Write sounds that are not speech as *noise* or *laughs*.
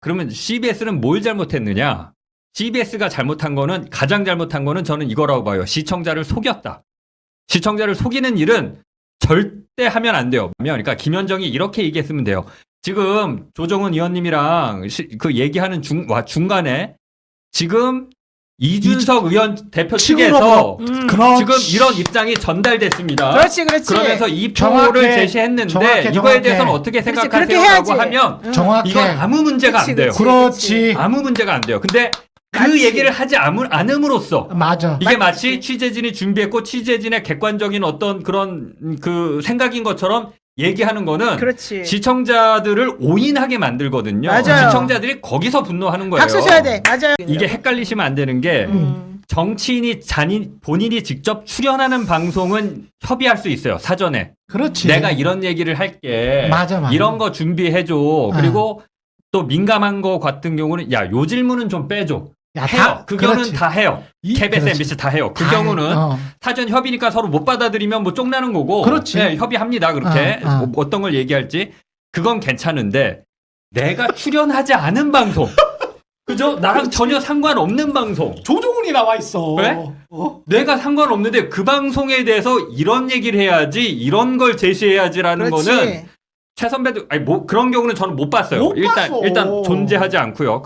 그러면 CBS는 뭘 잘못했느냐? CBS가 잘못한 거는 가장 잘못한 거는 저는 이거라고 봐요. 시청자를 속였다. 시청자를 속이는 일은 절대 하면 안 돼요. 그러니까 김현정이 이렇게 얘기했으면 돼요. 지금 조정은 의원님이랑 시- 그 얘기하는 중, 와, 중간에 지금 이준석 의원 대표 측에서 음. 그렇지. 지금 이런 입장이 전달됐습니다. 그렇지, 그렇지. 그러면서 이 정확해. 표를 제시했는데 정확해, 이거에 정확해. 대해서는 어떻게 그렇지, 그렇게 생각하세요라고 해야지. 하면 응. 정확해. 이건 아무 문제가 그치, 안 돼요. 그렇지. 아무 문제가 안 돼요. 근데 그 맞지. 얘기를 하지 않음, 않음으로써 맞아. 이게 마치 취재진이 준비했고 취재진의 객관적인 어떤 그런 그 생각인 것처럼 얘기하는 거는 그렇지. 시청자들을 오인하게 만들거든요. 맞아요. 시청자들이 거기서 분노하는 거예요. 박수 쳐야 돼. 맞아요. 이게 헷갈리시면 안 되는 게 음. 정치인이 잔인 본인이 직접 출연하는 방송은 협의할 수 있어요. 사전에. 그렇지. 내가 이런 얘기를 할게. 맞아, 맞아. 이런 거 준비해 줘. 그리고 또 민감한 거 같은 경우는 야, 요 질문은 좀 빼줘. 야, 해요. 그 경우는 그렇지. 다 해요. 이- KBS, 그렇지. MBC 다 해요. 그 다 경우는 해. 어. 사전 협의니까 서로 못 받아들이면 뭐 쪽나는 거고. 그렇지. 네, 협의합니다. 그렇게. 어, 어. 뭐 어떤 걸 얘기할지. 그건 괜찮은데 내가 출연하지 않은 방송. *laughs* 그죠? 나랑 전혀 상관없는 방송. 조종훈이 나와 있어. 왜? 어? 내가 상관없는데 그 방송에 대해서 이런 얘기를 해야지, 이런 걸 제시해야지라는 그렇지. 거는 최 선배도 아니 뭐 그런 경우는 저는 못 봤어요. 못 일단 봤어. 일단 존재하지 않고요.